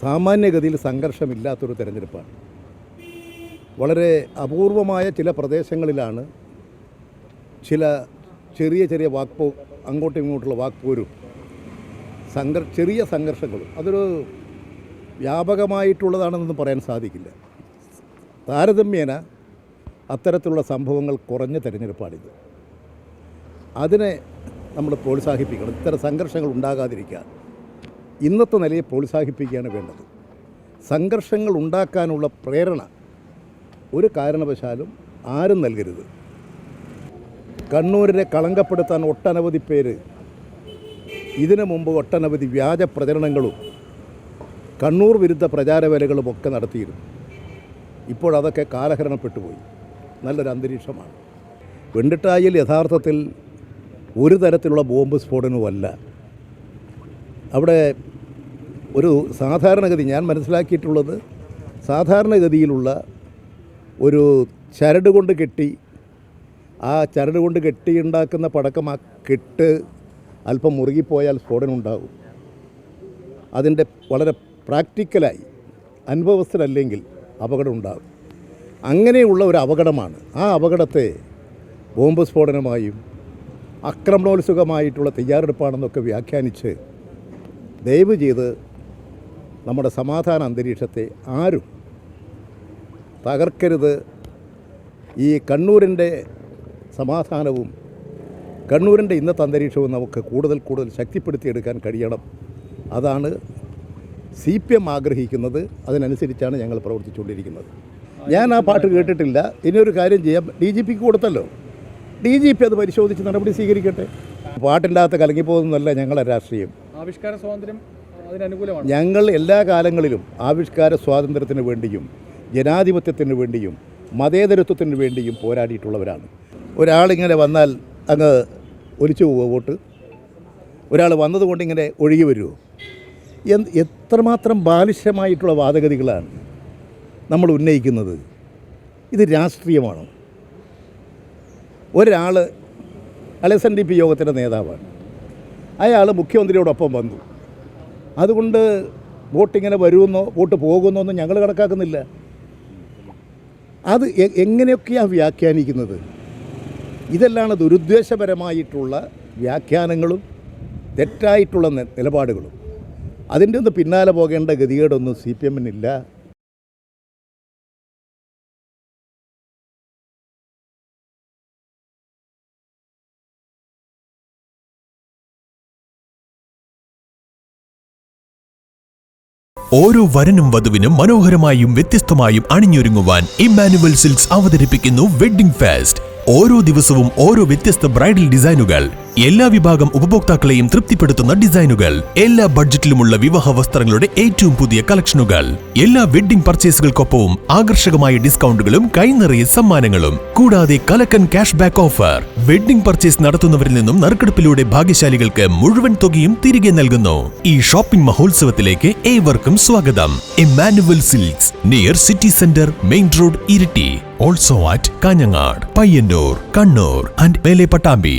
സാമാന്യഗതിയിൽ സംഘർഷമില്ലാത്തൊരു തിരഞ്ഞെടുപ്പാണ്. വളരെ അപൂർവമായ ചില പ്രദേശങ്ങളിലാണ് ചില ചെറിയ ചെറിയ വാക്പോ അങ്ങോട്ടും ഇങ്ങോട്ടുള്ള വാക്പോരും സംഘർ ചെറിയ സംഘർഷങ്ങളും അതൊരു വ്യാപകമായിട്ടുള്ളതാണെന്നൊന്നും പറയാൻ സാധിക്കില്ല. താരതമ്യേന അത്തരത്തിലുള്ള സംഭവങ്ങൾ കുറഞ്ഞ തിരഞ്ഞെടുപ്പാണിത്. അതിനെ നമ്മൾ പ്രോത്സാഹിപ്പിക്കണം. ഇത്തരം സംഘർഷങ്ങൾ ഉണ്ടാകാതിരിക്കാൻ. ഇന്നത്തെ നിലയെ പ്രോത്സാഹിപ്പിക്കുകയാണ് വേണ്ടത്. സംഘർഷങ്ങൾ ഉണ്ടാക്കാനുള്ള പ്രേരണ ഒരു കാരണവശാലും ആരും നൽകരുത്. കണ്ണൂരിനെ കളങ്കപ്പെടുത്താൻ ഒട്ടനവധി പേര് ഇതിനു മുമ്പ് ഒട്ടനവധി വ്യാജ പ്രചരണങ്ങളും കണ്ണൂർ വിരുദ്ധ പ്രചാരവേലകളും ഒക്കെ നടത്തിയിരുന്നു. ഇപ്പോഴതൊക്കെ കാലഹരണപ്പെട്ടു പോയി നല്ലൊരു അന്തരീക്ഷമാണ്. വെണ്ടിട്ടായിൽ യഥാർത്ഥത്തിൽ ഒരു തരത്തിലുള്ള ബോംബ് സ്ഫോടനവുമല്ല. അവിടെ ഒരു സാധാരണഗതി ഞാൻ മനസ്സിലാക്കിയിട്ടുള്ളത് സാധാരണഗതിയിലുള്ള ഒരു ചരട് കൊണ്ട് കെട്ടി ആ ചരട് കൊണ്ട് കെട്ടി ഉണ്ടാക്കുന്ന പടക്കം ആ കെട്ട് അല്പം മുറുകിപ്പോയാൽ സ്ഫോടനം ഉണ്ടാകും. അതിന്റെ വളരെ പ്രാക്ടിക്കലായി അനുഭവസ്ഥരല്ലെങ്കിൽ അപകടം ഉണ്ടാകും. അങ്ങനെയുള്ള ഒരു അപകടമാണ്. ആ അപകടത്തെ ബോംബ് സ്ഫോടനമായും അക്രമണോത്സുകമായിട്ടുള്ള തയ്യാറെടുപ്പാണെന്നൊക്കെ വ്യാഖ്യാനിച്ച് ദയവ് ചെയ്ത് നമ്മുടെ സമാധാന അന്തരീക്ഷത്തെ ആരും തകർക്കരുത്. ഈ കണ്ണൂരിന്റെ സമാധാനവും കണ്ണൂരിന്റെ ഇന്നത്തെ അന്തരീക്ഷവും നമുക്ക് കൂടുതൽ കൂടുതൽ ശക്തിപ്പെടുത്തിയെടുക്കാൻ കഴിയണം. അതാണ് സി പി എം ആഗ്രഹിക്കുന്നത്. അതിനനുസരിച്ചാണ് ഞങ്ങൾ പ്രവർത്തിച്ചുകൊണ്ടിരിക്കുന്നത്. ഞാൻ ആ പാട്ട് കേട്ടിട്ടില്ല. ഇനിയൊരു കാര്യം ചെയ്യാം. ഡി ജി പിക്ക് കൊടുത്തല്ലോ. ഡി ജി പി അത് പരിശോധിച്ച് നടപടി സ്വീകരിക്കട്ടെ. പാട്ടില്ലാത്ത കലങ്ങിപ്പോകുന്നതല്ല ഞങ്ങളെ രാഷ്ട്രീയം. ആവിഷ്കാര സ്വാതന്ത്ര്യം അതിനനുകൂലമാണ്. ഞങ്ങൾ എല്ലാ കാലങ്ങളിലും ആവിഷ്കാര സ്വാതന്ത്ര്യത്തിന് വേണ്ടിയും ജനാധിപത്യത്തിന് വേണ്ടിയും മതേതരത്വത്തിന് വേണ്ടിയും പോരാടിയിട്ടുള്ളവരാണ്. ഒരാളിങ്ങനെ വന്നാൽ അങ്ങ് ഒലിച്ചു പോവുക വോട്ട്? ഒരാൾ വന്നതുകൊണ്ട് ഇങ്ങനെ ഒഴുകി വരുമോ എന്ത് എത്രമാത്രം ബാലിശമായിട്ടുള്ള വാദഗതികളാണ് നമ്മൾ ഉന്നയിക്കുന്നത്. ഇത് രാഷ്ട്രീയമാണ്. ഒരാൾ അലസൻ ഡി പി യോഗത്തിന്റെ നേതാവാണ്. അയാൾ മുഖ്യമന്ത്രിയോടൊപ്പം വന്നു. അതുകൊണ്ട് വോട്ടിങ്ങനെ വരുമെന്നോ വോട്ട് പോകുന്നോ ഒന്നും ഞങ്ങൾ കണക്കാക്കുന്നില്ല. അത് എങ്ങനെയൊക്കെയാണ് വ്യാഖ്യാനിക്കുന്നത്? ഇതെല്ലാം ദുരുദ്ദേശപരമായിട്ടുള്ള വ്യാഖ്യാനങ്ങളും തെറ്റായിട്ടുള്ള നിലപാടുകളും. അതിന്റെ ഒന്ന് പിന്നാലെ പോകേണ്ട ഗതികേടൊന്നും സി പി എമ്മിനില്ല. ഓരോ വരനും വധുവിനും മനോഹരമായും വ്യത്യസ്തമായും അണിഞ്ഞൊരുങ്ങുവാൻ ഇമ്മാനുവൽ സിൽക്സ് അവതരിപ്പിക്കുന്നു വെഡ്ഡിംഗ് ഫെസ്റ്റ്. ഓരോ ദിവസവും ഓരോ വ്യത്യസ്ത ബ്രൈഡൽ ഡിസൈനുകൾ. എല്ലാ വിഭാഗം ഉപഭോക്താക്കളെയും തൃപ്തിപ്പെടുത്തുന്ന ഡിസൈനുകൾ. എല്ലാ ബഡ്ജറ്റിലുമുള്ള വിവാഹ വസ്ത്രങ്ങളുടെ ഏറ്റവും പുതിയ കളക്ഷനുകൾ. എല്ലാ വെഡ്ഡിംഗ് പർച്ചേസുകൾക്കൊപ്പവും ആകർഷകമായ ഡിസ്കൗണ്ടുകളും കൈനിറയെ സമ്മാനങ്ങളും. കൂടാതെ കലക്കൻ cash back offer. Wedding purchase നടത്തുന്നവരിൽ നിന്നും നറുക്കെടുപ്പിലൂടെ ഭാഗ്യശാലികൾക്ക് മുഴുവൻ തുകയും തിരികെ നൽകുന്നു. ഈ ഷോപ്പിംഗ് മഹോത്സവത്തിലേക്ക് ഏവർക്കും സ്വാഗതം. Emmanuel silks near city centre main road Iritty. Also at Kanhangad Payyanur Kannur and Mele Pattambi